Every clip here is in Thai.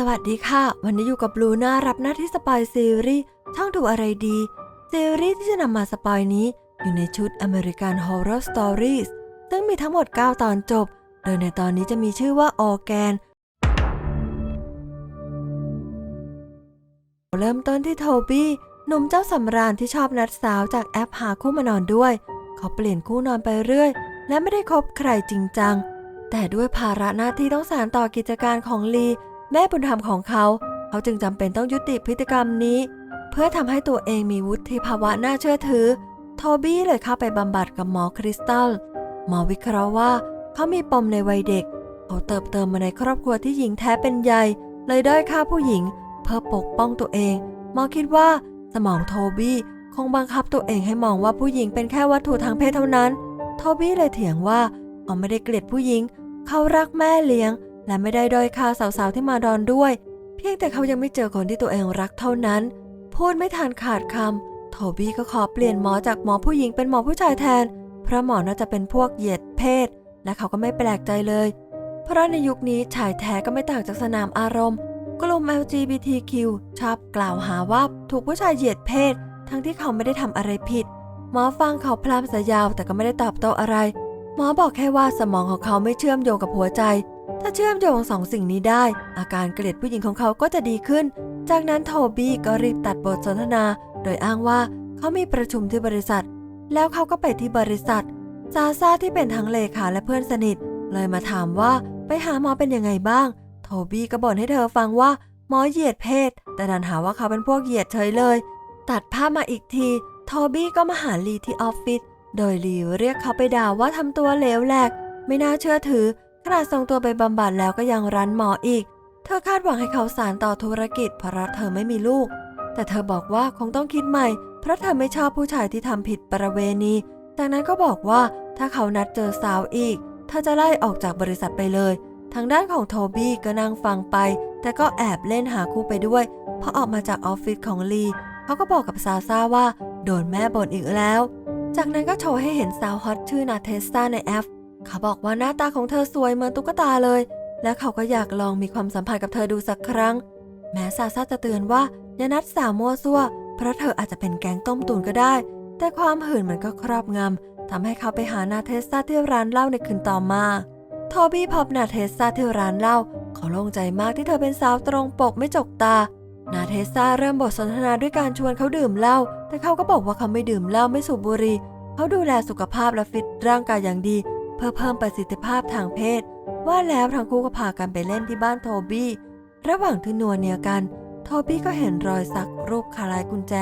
สวัสดีค่ะ วันนี้อยู่กับบลูน่ารับหน้าที่สปอยซีรีส์ช่องดูอะไรดี ซีรีส์ที่จะนำมาสปอยนี้อยู่ในชุด American Horror Stories ซึ่งมีทั้งหมด 9 ตอนจบ โดยในตอนนี้จะมีชื่อว่าออแกน เริ่มต้นที่โทบี้หนุ่มเจ้าสำราญที่ชอบนัดสาวจากแอปหาคู่มานอนด้วย เขาเปลี่ยนคู่นอนไปเรื่อย และไม่ได้คบใครจริงจัง แต่ด้วยภาระหน้าที่ต้องสานต่อกิจการของลี แม่บุญธรรมของเขา เขาจึงจำเป็นต้องยุติพฤติกรรมนี้ เพื่อทำให้ตัวเองมีวุฒิภาวะน่าเชื่อถือ โทบี้เลยเข้าไปบำบัดกับหมอคริสตัล หมอวิเคราะห์ว่า เขามีปมในวัยเด็ก เขาเติบโตมาในครอบครัวที่หญิงแท้เป็นใหญ่เลยด้อยค่าผู้หญิง เพื่อปกป้องตัวเอง หมอคิดว่าสมองโทบี้คงบังคับตัวเองให้มองว่าผู้หญิงเป็นแค่วัตถุทางเพศเท่านั้น โทบี้เลยเถียงว่าเขาไม่ได้เกลียดผู้หญิง เขารักแม่เลี้ยง และไม่ได้ด้อยค่าสาวๆที่มาดอนด้วย เพียงแต่เขายังไม่เจอคนที่ตัวเองรักเท่านั้น พูดไม่ทันขาดคำโทบี้ก็ขอเปลี่ยนหมอจากหมอผู้หญิงเป็นหมอผู้ชายแทน เพราะหมอน่าจะเป็นพวกเหยียดเพศ และเขาก็ไม่แปลกใจเลย เพราะในยุคนี้ชายแท้ก็ไม่ต่างจากสนามอารมณ์ กลุ่ม LGBTQ ชอบกล่าวหาว่าถูกผู้ชายเหยียดเพศ ทั้งที่เขาไม่ได้ทำอะไรผิด หมอฟังเขาพลามสายาวแต่ก็ไม่ได้ตอบโต้อะไร หมอบอกแค่ว่าสมองของเขาไม่เชื่อมโยงกับหัวใจ ถ้าเชื่อมโยงสองสิ่งนี้ได้ อาการเกลียดผู้หญิงของเขาก็จะดีขึ้น จากนั้นโทบี้ก็รีบตัดบทสนทนา โดยอ้างว่าเขามีประชุมที่บริษัท แล้วเขาก็ไปที่บริษัท ซาซาที่เป็นทั้งเลขาและเพื่อนสนิท เลยมาถามว่าไปหาหมอเป็นยังไงบ้าง โทบี้ก็บ่นให้เธอฟังว่าหมอเหยียดเพศ แต่ดันหาว่าเขาเป็นพวกเหยียดเฉยเลย ตัดภาพมาอีกที โทบี้ก็มาหาลีที่ออฟฟิศ โดยลีเรียกเขาไปด่าว่าทำตัวเหลวแหลก ไม่น่าเชื่อถือ ขนาดส่งตัวไปบำบัดแล้วก็ยังรันหมออีก เธอคาดหวังให้เขาสานต่อธุรกิจเพราะรักเธอไม่มีลูก แต่เธอบอกว่าคงต้องคิดใหม่ เพราะเธอไม่ชอบผู้ชายที่ทำผิดประเวณี จากนั้นก็บอกว่าถ้าเขานัดเจอสาวอีก เธอจะไล่ออกจากบริษัทไปเลย ทางด้านของโทบี้ก็นั่งฟังไป แต่ก็แอบเล่นหาคู่ไปด้วย พอออกมาจากออฟฟิศของลี เขาก็บอกกับซาซาว่า โดนแม่บ่นอีกแล้ว จากนั้นก็โชว์ให้เห็นสาวฮอตชื่อนาเทสซาในแอป เขาบอกว่าหน้าตาของเธอสวยเหมือนตุ๊กตาเลย และเขาก็อยากลองมีความสัมพันธ์กับเธอดูสักครั้ง แม้ซาซาจะเตือนว่าอย่านัดสาวมั่วซั่ว เพราะเธออาจจะเป็นแก๊งต้มตุ๋นก็ได้ แต่ความหื่นมันก็ครอบงำทำให้เขาไปหานาเทสซาที่ร้านเหล้าในคืนต่อมาโทบี้พบนาเทสซาที่ร้านเหล้าเขาโล่งใจมากที่เธอเป็นสาวตรงปกไม่จกตา นาเทสซาเริ่มบทสนทนาด้วยการชวนเขาดื่มเหล้า แต่เขาก็บอกว่าเขาไม่ดื่มเหล้าไม่สูบบุหรี่ เขาดูแลสุขภาพและฟิตร่างกายอย่างดี เพื่อเพิ่มประสิทธิภาพทางเพศ ว่าแล้วทั้งคู่ก็พากันไปเล่นที่บ้านโทบี้ ระหว่างที่นัวเนียกัน โทบี้ก็เห็นรอยสักรูปคล้ายกุญแจ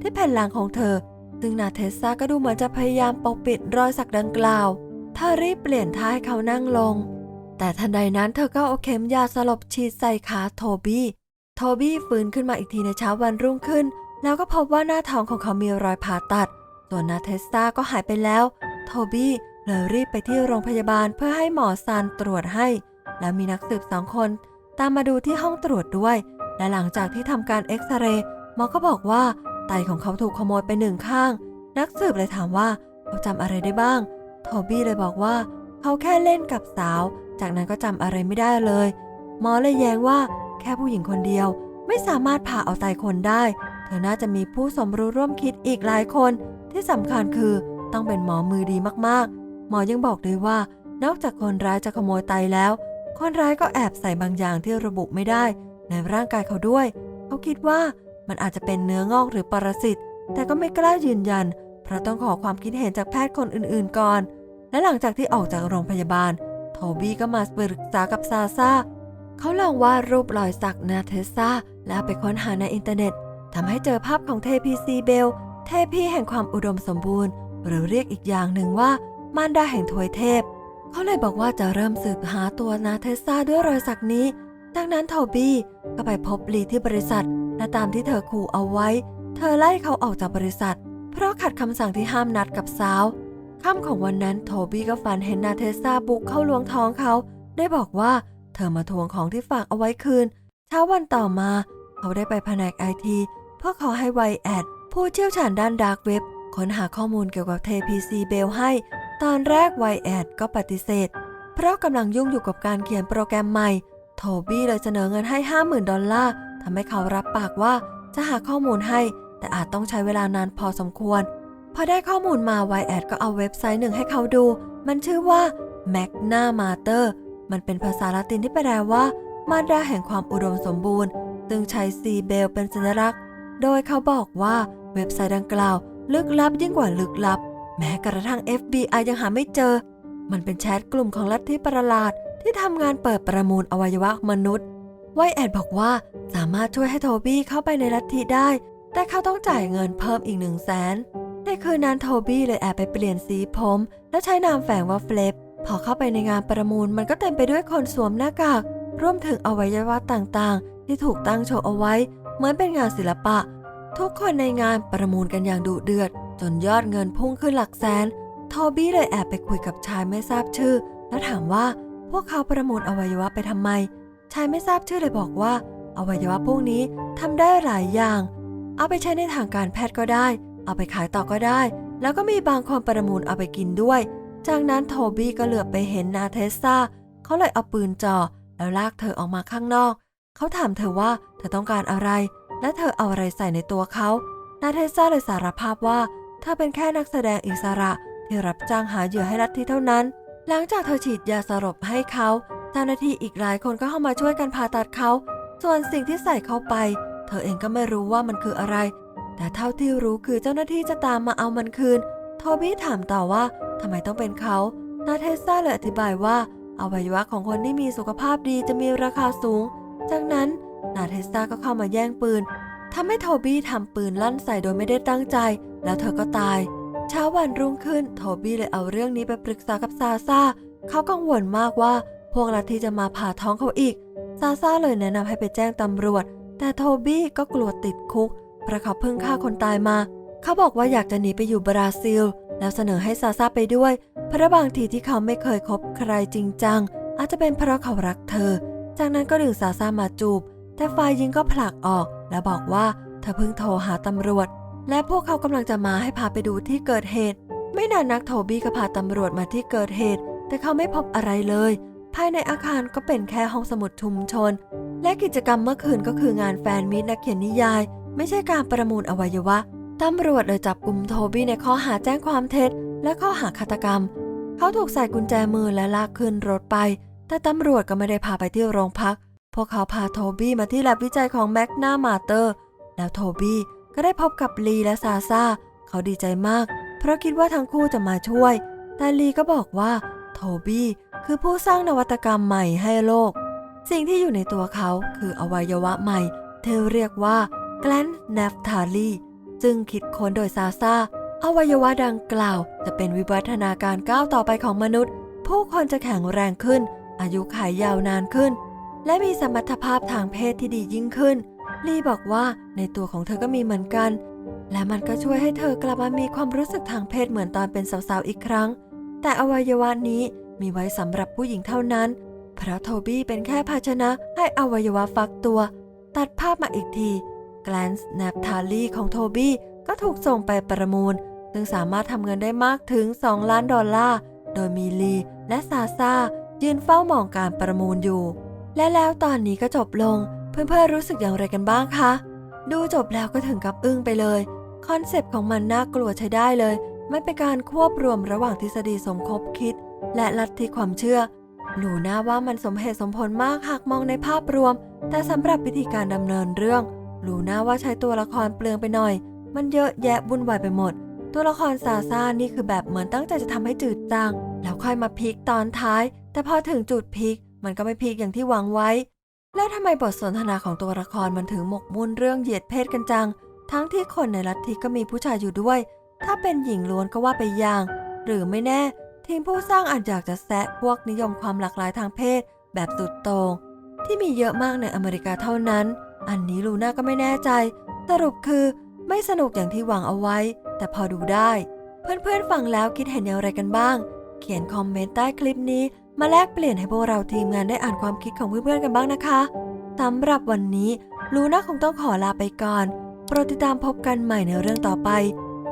ที่แผ่นหลังของเธอ ซึ่งนาเทสซาก็ดูเหมือนจะพยายามปกปิดรอยสักดังกล่าวเธอรีบเปลี่ยนท่าให้เขานั่งลง แต่ทันใดนั้นเธอก็เอาเข็มยาสลบฉีดใส่ขาโทบี้ โทบี้ฟื้นขึ้นมาอีกทีในเช้าวันรุ่งขึ้น แล้วก็พบว่าหน้าท้องของเขามีรอยผ่าตัด ส่วนนาเทสซาก็หายไปแล้ว โทบี้ เลยรีบไปที่โรงพยาบาลเพื่อให้หมอซานตรวจให้ แล้วมีนักสืบสองคน ตามมาดูที่ห้องตรวจด้วย และหลังจากที่ทำการเอ็กซเรย์หมอก็บอกว่าไตของเขาถูกขโมยไปหนึ่งข้าง นักสืบเลยถามว่าเขาจำอะไรได้บ้าง โทบี้เลยบอกว่า เขาแค่เล่นกับสาว จากนั้นก็จำอะไรไม่ได้เลย หมอเลยแย้งว่า แค่ผู้หญิงคนเดียว ไม่สามารถผ่าเอาไตคนได้ เธอน่าจะมีผู้สมรู้ร่วมคิดอีกหลายคน ที่สำคัญคือต้องเป็นหมอมือดีมากๆ มอยังบอกด้วยว่า นอกจากคนร้ายจะขโมยไตแล้ว คนร้ายก็แอบใส่บางอย่างที่ระบุไม่ได้ ในร่างกายเขาด้วย เขาคิดว่ามันอาจจะเป็นเนื้องอกหรือปรสิต แต่ก็ไม่กล้ายืนยัน เพราะต้องขอความคิดเห็นจากแพทย์คนอื่นๆก่อน และหลังจากที่ออกจากโรงพยาบาล โทบี้ก็มาปรึกษากับซาซาเขาลองวาดรูปรอยสักนาเทสซาแล้วไปค้นหาในอินเทอร์เน็ตทำให้เจอภาพของเทพีซีเบล เทพีแห่งความอุดมสมบูรณ์ หรือเรียกอีกอย่างหนึ่งว่า มารดาแห่งทวยเทพ เขาเลยบอกว่าจะเริ่มสืบหาตัวนาเทสซาด้วยรอยสักนี้ จากนั้นโทบี้ก็ไปพบลีที่บริษัท และตามที่เธอขู่เอาไว้ เธอไล่เขาออกจากบริษัท เพราะขัดคำสั่งที่ห้ามนัดกับสาวค่ำของวันนั้นโทบี้ก็ฝันเห็นนาเทสซาบุกเข้าลวงท้องเขา ได้บอกว่าเธอมาทวงของที่ฝากเอาไว้คืน เช้าวันต่อมา เขาได้ไปแผนกไอทีเพื่อขอให้ไวแอดผู้เชี่ยวชาญด้านดาร์กเว็บค้นหาข้อมูลเกี่ยวกับเทพีซีเบลให้ ตอนแรกไวแอดก็ปฏิเสธ เพราะกำลังยุ่งอยู่กับการเขียนโปรแกรมใหม่โทโทบี้เลยเสนอเงินให้ 50,000 ดอลลาร์ทำให้เขารับปากว่าจะหาข้อมูลให้ แต่อาจต้องใช้เวลานานพอสมควร พอได้ข้อมูลมาไวแอดก็เอาเว็บไซต์หนึ่งให้เขาดู มันชื่อว่า Magna Mater มันเป็นภาษาละตินที่แปลว่ามาดาแห่งความอุดมสมบูรณ์ ซึ่งใช้ซีเบลเป็นสัญลักษณ์ โดยเขาบอกว่าเว็บไซต์ดังกล่าว ลึกลับยิ่งกว่าลึกลับ แม้กระทั่ง FBI ยังหาไม่เจอ มันเป็นแชทกลุ่มของลัทธิประหลาดที่ทำงานเปิดประมูลอวัยวะมนุษย์ไวแอดบอกว่าสามารถช่วยให้โทบี้เข้าไปในลัทธิได้ แต่เขาต้องจ่ายเงินเพิ่มอีกหนึ่งแสนในคืนนั้นโทบี้เลยแอบไปเปลี่ยนสีผม และใช้นามแฝงว่าเฟลปพอเข้าไปในงานประมูลมันก็เต็มไปด้วยคนสวมหน้ากากรวมถึงอวัยวะต่างๆ ที่ถูกตั้งโชว์เอาไว้ เหมือนเป็นงานศิลปะ ทุกคนในงานประมูลกันอย่างดุเดือด จนยอดเงินพุ่งขึ้นหลักแสน โทบี้เลยแอบไปคุยกับชายไม่ทราบชื่อ แล้วถามว่าพวกเขาประมูลอวัยวะไปทำไม ชายไม่ทราบชื่อเลยบอกว่า อวัยวะพวกนี้ทำได้หลายอย่าง เอาไปใช้ในทางการแพทย์ก็ได้ เอาไปขายต่อก็ได้ แล้วก็มีบางคนประมูลเอาไปกินด้วย จากนั้นโทบี้ก็เหลือบไปเห็นนาเทสซาเขาเลยเอาปืนจ่อแล้วลากเธอออกมาข้างนอก เขาถามเธอว่าเธอต้องการอะไร และเธอเอาอะไรใส่ในตัวเขา นาเทสซาเลยสารภาพว่า เธอเป็นแค่นักแสดงอิสระที่รับจ้างหาเหยื่อให้ลัทธิเท่านั้น หลังจากเธอฉีดยาสลบให้เขาเจ้าหน้าที่อีกหลายคนก็เข้ามาช่วยกันผ่าตัดเขา ส่วนสิ่งที่ใส่เข้าไป เธอเองก็ไม่รู้ว่ามันคืออะไร แต่เท่าที่รู้คือเจ้าหน้าที่จะตามมาเอามันคืน โทบี้ถามต่อว่าทำไมต้องเป็นเขานาเทสซาเลยอธิบายว่าอวัยวะของคนที่มีสุขภาพดีจะมีราคาสูง จากนั้นนาเทสซาก็เข้ามาแย่งปืนทำให้โทบี้ทำปืนลั่นใส่โดยไม่ได้ตั้งใจ แล้วเธอก็ตาย เช้าวันรุ่งขึ้นโทบี้เลยเอาเรื่องนี้ไปปรึกษากับซาซาเขากังวลมากว่าพวกลัทธิจะมาผ่าท้องเขาอีก ซาซาเลยแนะนำให้ไปแจ้งตำรวจ แต่โทบี้ก็กลัวติดคุกเพราะเขาเพิ่งฆ่าคนตายมา เขาบอกว่าอยากจะหนีไปอยู่บราซิล แล้วเสนอให้ซาซาไปด้วย เพราะบางทีที่เขาไม่เคยคบใครจริงจัง อาจจะเป็นเพราะเขารักเธอ จากนั้นก็ดึงซาซามาจูบ แต่ฝ่ายหญิงก็ผลักออก และบอกว่าเธอเพิ่งโทรหาตำรวจ และพวกเขากำลังจะมาให้พาไปดูที่เกิดเหตุ ไม่นานนักโทบี้ก็พาตำรวจมาที่เกิดเหตุ แต่เขาไม่พบอะไรเลย ภายในอาคารก็เป็นแค่ห้องสมุดชุมชน และกิจกรรมเมื่อคืนก็คืองานแฟนมิตรนักเขียนนิยาย ไม่ใช่การประมูลอวัยวะตำรวจเลยจับกลุ่มโทบี้ในข้อหาแจ้งความเท็จ และข้อหาฆาตกรรม เขาถูกใส่กุญแจมือและลากขึ้นรถไป แต่ตำรวจก็ไม่ได้พาไปที่โรงพัก พวกเขาพาโทบี้มาที่แลบวิจัยของแมกนามาเตอร์ แล้วโทบี้ ก็ได้พบกับลีและซาซาเขาดีใจมาก เพราะคิดว่าทั้งคู่จะมาช่วย แต่ลีก็บอกว่าโทบี้คือผู้สร้างนวัตกรรมใหม่ให้โลก สิ่งที่อยู่ในตัวเขาคืออวัยวะใหม่ที่เรียกว่าแกลนเนฟทาลีซึ่งคิดค้นโดยซาซาอวัยวะดังกล่าว จะเป็นวิวัฒนาการก้าวต่อไปของมนุษย์ ผู้คนจะแข็งแรงขึ้น อายุขัยยาวนานขึ้น และมีสมรรถภาพทางเพศที่ดียิ่งขึ้น ลีบอกว่าในตัวของเธอก็มีเหมือนกัน และมันก็ช่วยให้เธอกลับมามีความรู้สึกทางเพศเหมือนตอนเป็นสาวๆอีกครั้ง แต่อวัยวะนี้มีไว้สำหรับผู้หญิงเท่านั้น เพราะโทบี้เป็นแค่ภาชนะให้อวัยวะฟักตัว ตัดภาพมาอีกทีแกลนส์แนปทาลีของโทบี้ก็ถูกส่งไปประมูล ซึ่งสามารถทำเงินได้มากถึง 2 ล้านดอลลาร์ โดยมีลีและซาซายืนเฝ้ามองการประมูลอยู่ และแล้วตอนนี้ก็จบลง เพื่อนๆรู้สึกอย่างไรกันบ้างคะ ดูจบแล้วก็ถึงกับอึ้งไปเลย คอนเซปต์ของมันน่ากลัวใช้ได้เลย ไมันเป็นการควบรวมระหว่างทฤษฎีสมคบคิด และลัทธิความเชื่อ หนูน่าว่ามันสมเหตุสมผลมากหากมองในภาพรวม แต่สำหรับวิธีการดำเนินเรื่องหนูน่าว่าใช้ตัวละครเปลืองไปหน่อย มันเยอะแยะวุ่นวายไปหมด ตัวละครซาซานี่คือแบบเหมือนตั้งใจจะทำให้จืดจางแล้วค่อยมาพีคตอนท้าย แต่พอถึงจุดพีคมันก็ไม่พีคอย่างที่หวังไว้ แล้วทำไมบทสนทนาของตัวละครมันถึงหมกมุ่นเรื่องเหยียดเพศกันจัง ทั้งที่คนในลัทธิก็มีผู้ชายอยู่ด้วย ถ้าเป็นหญิงล้วนก็ว่าไปอย่าง หรือไม่แน่ ทีมผู้สร้างอาจอยากจะแซะพวกนิยมความหลากหลายทางเพศ แบบสุดโต่งที่มีเยอะมากในอเมริกาเท่านั้น อันนี้ลูน่าก็ไม่แน่ใจ สรุปคือไม่สนุกอย่างที่หวังเอาไว้ แต่พอดูได้ เพื่อนๆฟังแล้วคิดเห็นอย่างไรกันบ้าง เขียนคอมเมนต์ใต้คลิปนี้ มาแลกเปลี่ยนให้พวกเราทีมงานได้อ่านความคิดของเพื่อนๆกันบ้างนะคะสำหรับวันนี้ลูน่าคงต้องขอลาไปก่อนโปรดติดตามพบกันใหม่ในเรื่องต่อไป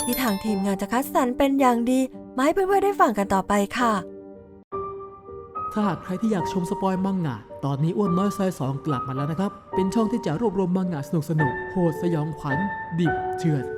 ที่ทางทีมงานจะคัดสรรเป็นอย่างดีมาให้เพื่อนๆได้ฟังกันต่อไปค่ะ ถ้าหากใครที่อยากชมสปอยมังงะ ตอนนี้อ้วนน้อยซอยสองกลับมาแล้วนะครับ เป็นช่องที่จะรวบรวมมังงะสนุกสนุกๆโหดสยองขวัญ ดิบเถื่อน